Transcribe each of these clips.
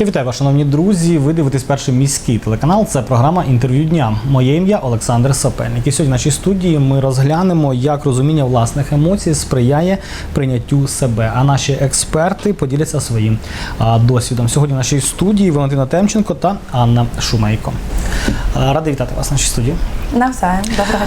Я вітаю вас, шановні друзі. Ви дивитесь перший міський телеканал. Це програма інтерв'ю дня. Моє ім'я Олександр Сапельник. І сьогодні в нашій студії ми розглянемо, як розуміння власних емоцій сприяє прийняттю себе. А наші експерти поділяться своїм досвідом. Сьогодні в нашій студії Валентина Темченко та Анна Шумейко. Радий вітати вас в нашій студії. Навзаєм, доброго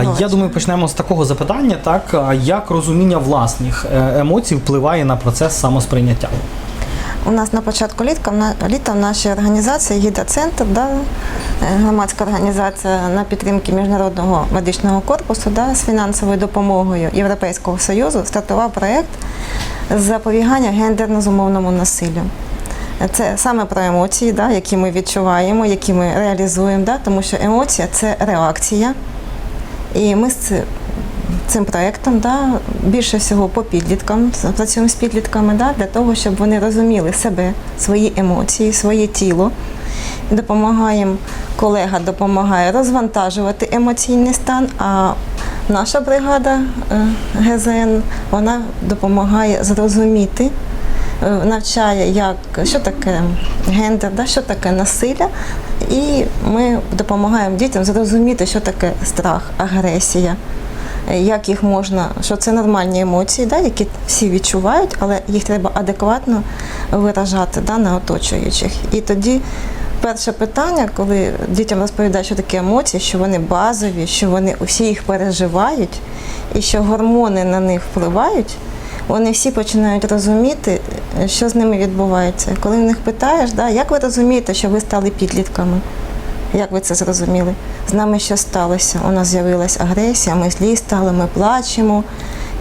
дня. Я думаю, почнемо з такого запитання: так як розуміння власних е, емоцій впливає на процес самосприйняття? У нас на початку на- літа в нашій організації «Гідроцентр», да, е, громадська організація на підтримки Міжнародного медичного корпусу да, з фінансовою допомогою Європейського Союзу стартував проєкт запобігання гендерно-зумовному насиллю. Це саме про емоції, да, які ми відчуваємо, які ми реалізуємо, да, тому що емоція це реакція. І ми з цим проєктом да, більше всього по підліткам, працюємо з підлітками да, для того, щоб вони розуміли себе, свої емоції, своє тіло. Допомагаємо, колега допомагає розвантажувати емоційний стан, а наша бригада е, ГЗН вона допомагає зрозуміти, е, навчає, як, що таке гендер, да, що таке насилля, і ми допомагаємо дітям зрозуміти, що таке страх, агресія, як їх можна, що це нормальні емоції, да, які всі відчувають, але їх треба адекватно виражати да, на оточуючих. І тоді перше питання, коли дітям розповідають, що таке емоції, що вони базові, що вони усі їх переживають, і що гормони на них впливають. Вони всі починають розуміти, е, що з ними відбувається. Коли в них питаєш, да, як ви розумієте, що ви стали підлітками? Як ви це зрозуміли? З нами що сталося? У нас з'явилася агресія, ми злі стали, ми плачемо.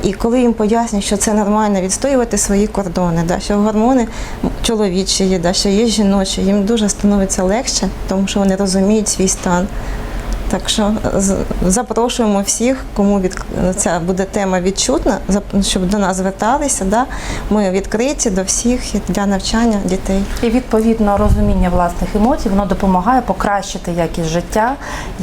І коли їм пояснюють, що це нормально відстоювати свої кордони, да, що гормони чоловічі є, да, що є жіночі, їм дуже становиться легше, тому що вони розуміють свій стан. Так що з- запрошуємо всіх, кому від ця буде тема відчутна, щоб до нас зверталися. Да? Ми відкриті до всіх для навчання дітей. І відповідно розуміння власних емоцій воно допомагає покращити якість життя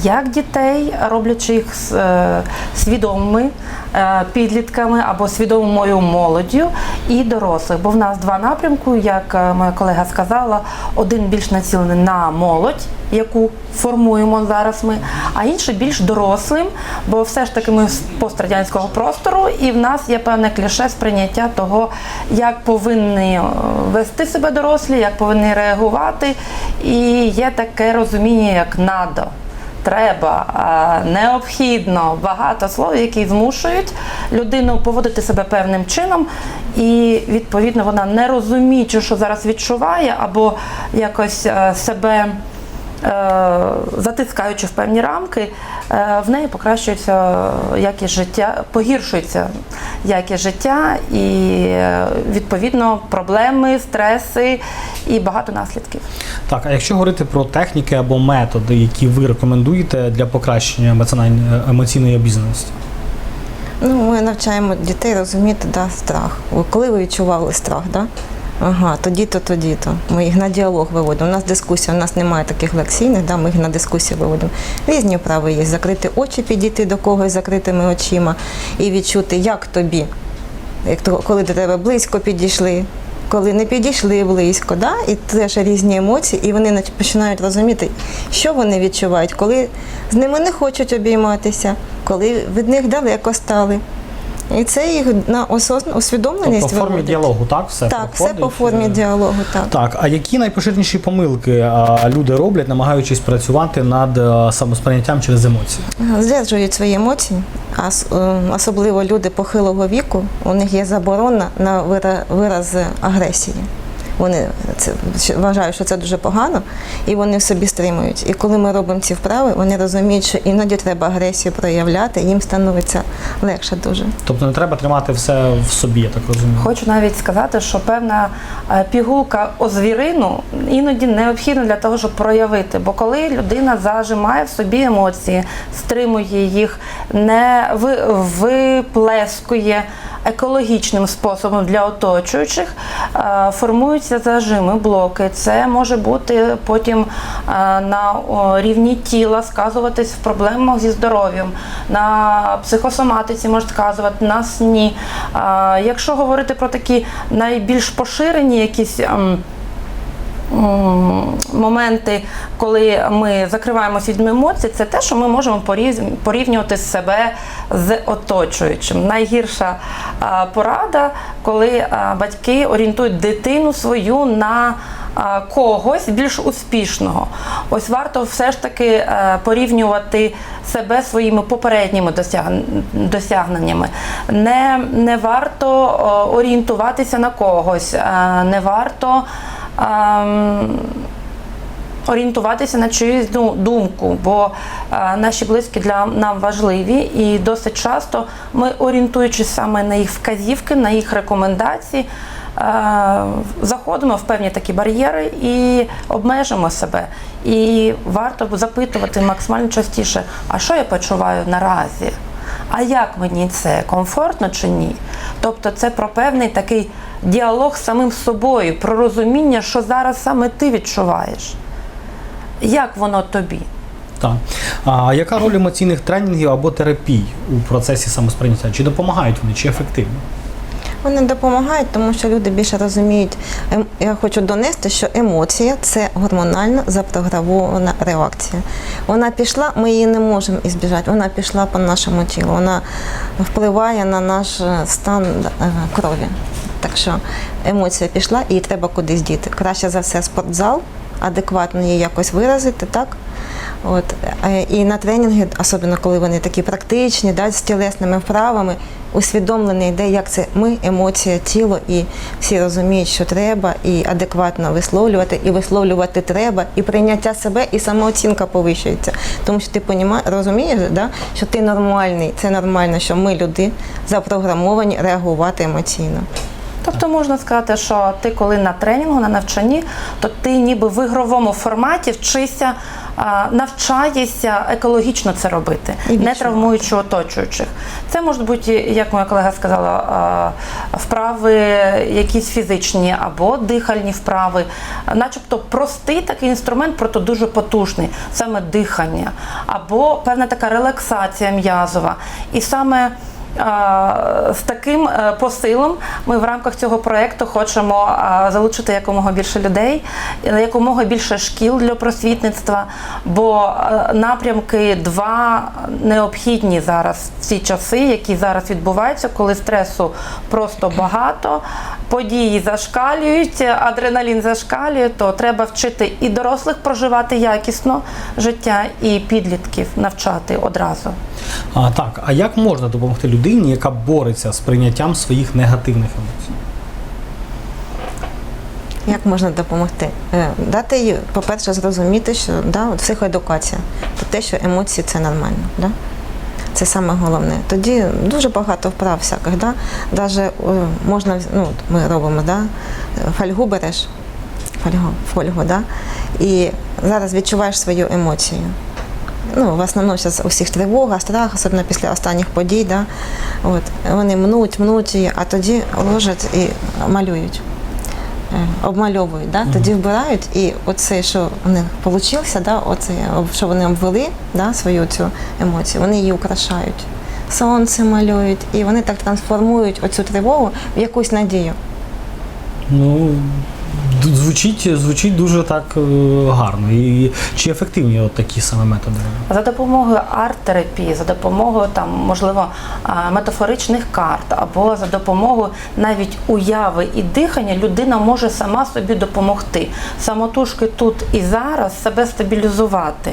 як дітей, роблячи їх е, свідомими е, підлітками або свідомою молоддю, і дорослих. Бо в нас два напрямки, як е, моя колега сказала, один більш націлений на молодь, яку формуємо зараз ми, а інший більш дорослим, бо все ж таки ми з пострадянського простору, і в нас є певне кліше сприйняття того, як повинні е, вести себе дорослі, як повинні реагувати. І є таке розуміння, як надо. Треба, необхідно багато слов, які змушують людину поводити себе певним чином, і відповідно вона не розуміючи, що зараз відчуває, або якось е, себе затискаючи в певні рамки, е, в неї покращується якість життя, погіршується якість життя і е, відповідно проблеми, стреси і багато наслідків. Так, а якщо говорити про техніки або методи, які ви рекомендуєте для покращення емоційної обізнаності? Ну, ми навчаємо дітей розуміти да, страх. Коли ви відчували страх, да? Ага, тоді-то, тоді-то. Ми їх на діалог виводимо. У нас дискусія, у нас немає таких лекційних, да, ми їх на дискусію виводимо. Різні вправи є. Закрити очі, підійти до когось закритими очима і відчути, як тобі, як коли до тебе близько підійшли, коли не підійшли близько, да? і теж різні емоції, і вони починають розуміти, що вони відчувають, коли з ними не хочуть обійматися, коли від них далеко стали. І це їх на усвідомленість Тобто в формі виводить. діалогу, так? Все Так, все по формі Е, діалогу, так. Так, а які найпоширеніші помилки а, люди роблять, намагаючись працювати над е, самосприйняттям через емоції? Здержують свої емоції, е, особливо люди похилого віку, у них є заборона на вира- вираз агресії. Вони це вважають, що це дуже погано, і вони в собі стримують. І коли ми робимо ці вправи, вони розуміють, що іноді треба агресію проявляти, їм становиться легше дуже. Тобто не треба тримати все в собі, я так розумію. Хочу навіть сказати, що певна е, пігулка озвірину іноді необхідна для того, щоб проявити. Бо коли людина зажимає в собі емоції, стримує їх, не ви- виплескує екологічним способом для оточуючих, е, формуються зажими, блоки. Це може бути потім е, на рівні тіла сказуватись в проблемах зі здоров'ям, на психосоматиці може сказувати, на сні. Е, Якщо говорити про такі найбільш поширені якісь. Моменти, коли ми закриваємося від емоцій, це те, що ми можемо порівнювати себе з оточуючим. Найгірша порада, коли батьки орієнтують дитину свою на когось більш успішного. Ось варто все ж таки е, порівнювати себе своїми попередніми досягненнями. Не, не варто орієнтуватися на когось, е, не варто. Ем, орієнтуватися на чиюсь ду- думку, бо е, наші близькі для нам важливі, і досить часто ми, орієнтуючись саме на їх вказівки, на їх рекомендації, е, заходимо в певні такі бар'єри і обмежимо себе. І варто запитувати максимально частіше, а що я почуваю наразі? А як мені це комфортно чи ні? Тобто це про певний такий діалог з самим собою, про розуміння, що зараз саме ти відчуваєш. Як воно тобі? Так. А яка роль емоційних тренінгів або терапій у процесі самосприйняття? Чи допомагають вони, чи ефективні? Вони допомагають, тому що люди більше розуміють. Ем- Я хочу донести, що емоція це гормонально запрограмована реакція. Вона пішла, ми її не можемо ізбіжати. Вона пішла по нашому тілу. Вона впливає на наш е, стан е, крові. Так що емоція пішла і її треба кудись діти. Краще за все спортзал, адекватно її якось виразити, так? От. е, І на тренінги, особливо коли вони такі практичні, да, з тілесними вправами, усвідомлена йде, як це ми, емоція, тіло, і всі розуміють, що треба, і адекватно висловлювати, і висловлювати треба, і прийняття себе, і самооцінка повищується. Тому що ти розумієш, да, що ти нормальний, це нормально, що ми, люди, запрограмовані реагувати емоційно. Тобто можна сказати, що ти коли на тренінгу, на навчанні, то ти ніби в ігровому форматі вчишся, навчаєшся екологічно це робити, І не травмуючи оточуючих. Це можуть бути, як моя колега сказала, вправи якісь фізичні або дихальні вправи, начебто простий такий інструмент, проте дуже потужний, саме дихання, або певна така релаксація м'язова. І саме з таким е, посилом ми в рамках цього проєкту хочемо залучити якомога більше людей, е, якомога більше шкіл для просвітництва, бо е, напрямки два необхідні зараз в ці часи, які зараз відбуваються, коли стресу просто багато, події зашкалюють, адреналін зашкалює, то треба вчити і дорослих проживати якісно життя, і підлітків навчати одразу. А, так, а як можна допомогти людині, яка бореться з прийняттям своїх негативних емоцій? Як можна допомогти? Е, Дати їй, по-перше, зрозуміти, що да, от психоедукація, про те, що емоції це нормально. Да? Це саме головне. Тоді дуже багато вправ всяких. Да? Даже, е, можна, ну, ми робимо, да? фольгу береш, фольгу, фольгу, да? і зараз відчуваєш свою емоцію. Ну, в основному зараз у всіх тривога, страх, особливо після останніх подій. Да? От, вони мнуть, мнуть її, а тоді ложать і малюють. Е, обмальовують, да? тоді вбирають, і оце, що в них вийшло, да? оце, що вони обвели да? свою цю емоцію, вони її украшають. Сонце малюють, і вони так трансформують оцю тривогу в якусь надію. Ну, звучить, звучить дуже так е, гарно. І чи ефективні от такі саме методи? За допомогою арт-терапії, за допомогою там, можливо, метафоричних карт, або за допомогою навіть уяви і дихання людина може сама собі допомогти. Самотужки тут і зараз себе стабілізувати.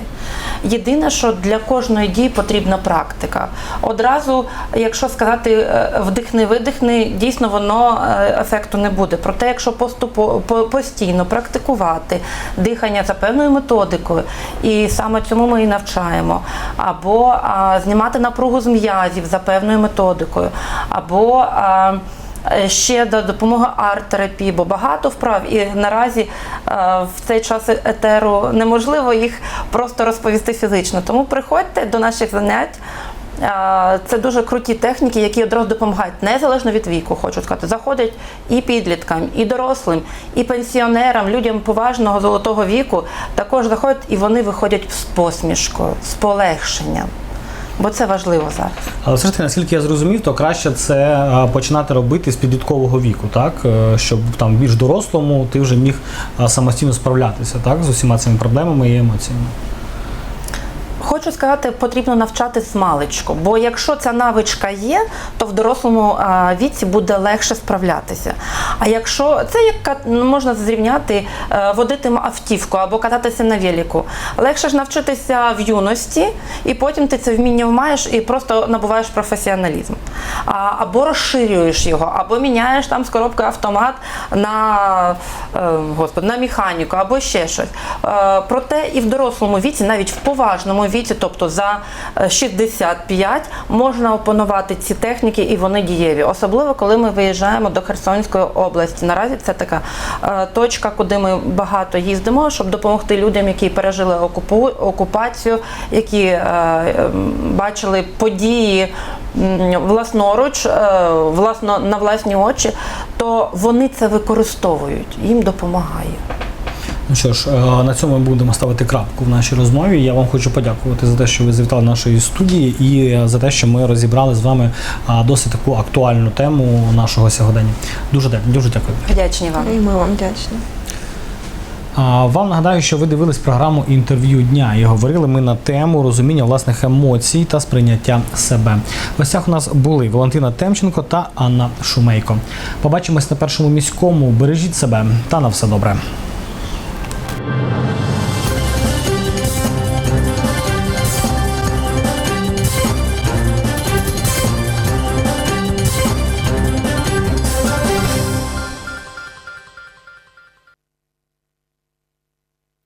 Єдине, що для кожної дії потрібна практика. Одразу, якщо сказати е, вдихни, видихни, дійсно воно е, ефекту не буде. Проте, якщо поступо, по- постійно практикувати дихання за певною методикою, і саме цьому ми і навчаємо, або а, знімати напругу з м'язів за певною методикою, або а, е, Ще до допомоги арт-терапії, бо багато вправ, і наразі е, в цей час етеру неможливо їх просто розповісти фізично. Тому приходьте до наших занять. Це дуже круті техніки, які одразу допомагають незалежно від віку, хочу сказати. Заходять і підліткам, і дорослим, і пенсіонерам, людям поважного золотого віку також заходять і вони виходять з посмішкою, з полегшенням. бо це важливо зараз. Але все ж таки, наскільки я зрозумів, то краще це починати робити з підліткового віку, так? Е, Щоб там більш дорослому ти вже міг самостійно справлятися так? з усіма цими проблемами і емоціями. Хочу сказати, потрібно навчати смалечку, бо якщо ця навичка є, то в дорослому віці буде легше справлятися. А якщо це як можна зрівняти е, водити автівку або кататися на веліку, легше ж навчитися в юності, і потім ти це вміння маєш і просто набуваєш професіоналізм. Або розширюєш його, або міняєш там з коробки автомат на, е, господи, на механіку, або ще щось. Е, проте і в дорослому віці, навіть в поважному віці, тобто за е, 65, можна опанувати ці техніки і вони дієві. Особливо, коли ми виїжджаємо до Херсонської області. Наразі це така е, точка, куди ми багато їздимо, щоб допомогти людям, які пережили окупацію, які е, е, бачили події м, власноруч, е, власно на власні очі, то вони це використовують, їм допомагає. Ну що ж, е, на цьому ми будемо ставити крапку в нашій розмові. Я вам хочу подякувати за те, що ви завітали до нашої студії, і е, за те, що ми розібрали з вами досить таку актуальну тему нашого сьогодення. Дуже дуже дякую. Вдячні вам. І ми вам вдячні. Вам нагадаю, що ви дивились програму інтерв'ю дня і говорили ми на тему розуміння власних емоцій та сприйняття себе. В гостях у нас були Валентина Темченко та Анна Шумейко. Побачимось на першому міському. Бережіть себе та на все добре.